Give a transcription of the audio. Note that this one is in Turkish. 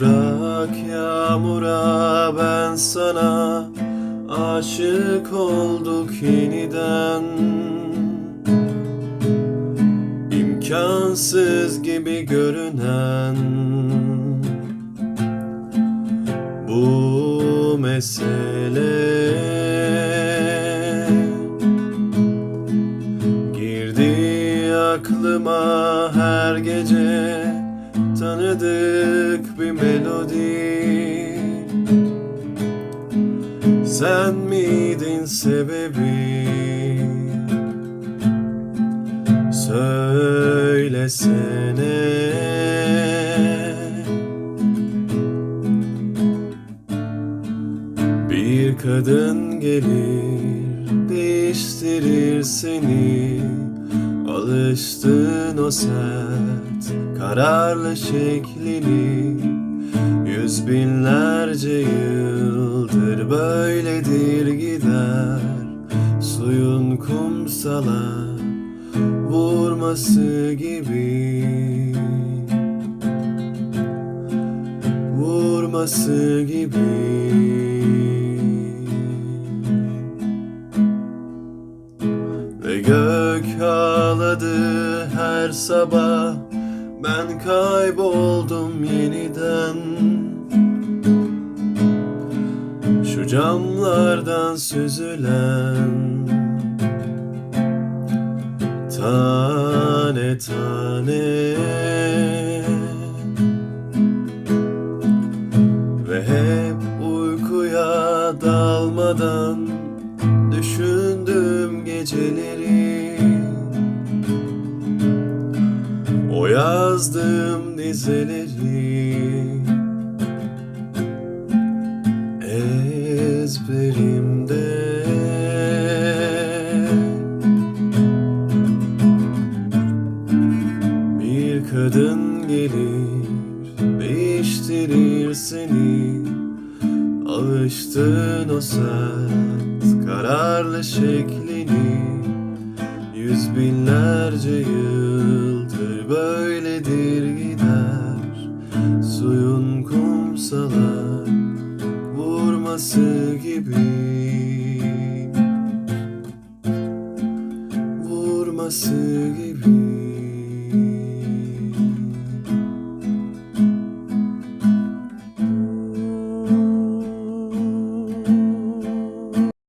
Bırak yağmura ben sana aşık olduk yeniden. İmkansız gibi görünen bu mesele. Girdi aklıma her gece. Tanıdık bir melodi. Sen miydin sebebi? Söylesene. Bir kadın gelir değiştirir seni. Alıştın o sert kararlı şeklini Yüz binlerce yıldır böyledir gider. Suyun kumsala vurması gibi. Vurması gibi. Ve gök ağladı her sabah Ben kayboldum yeniden. Şu camlardan süzülen Tane tane. Ve hep uykuya dalmadan Düşündüm geceleri yazdığım dizeleri Ezberimde. Bir kadın gelir Değiştirir seni. Alıştın o sert Kararlı şeklini. Yüz binlerce yıldır Böyledir gider. Suyun kumsala Vurması gibi. Vurması gibi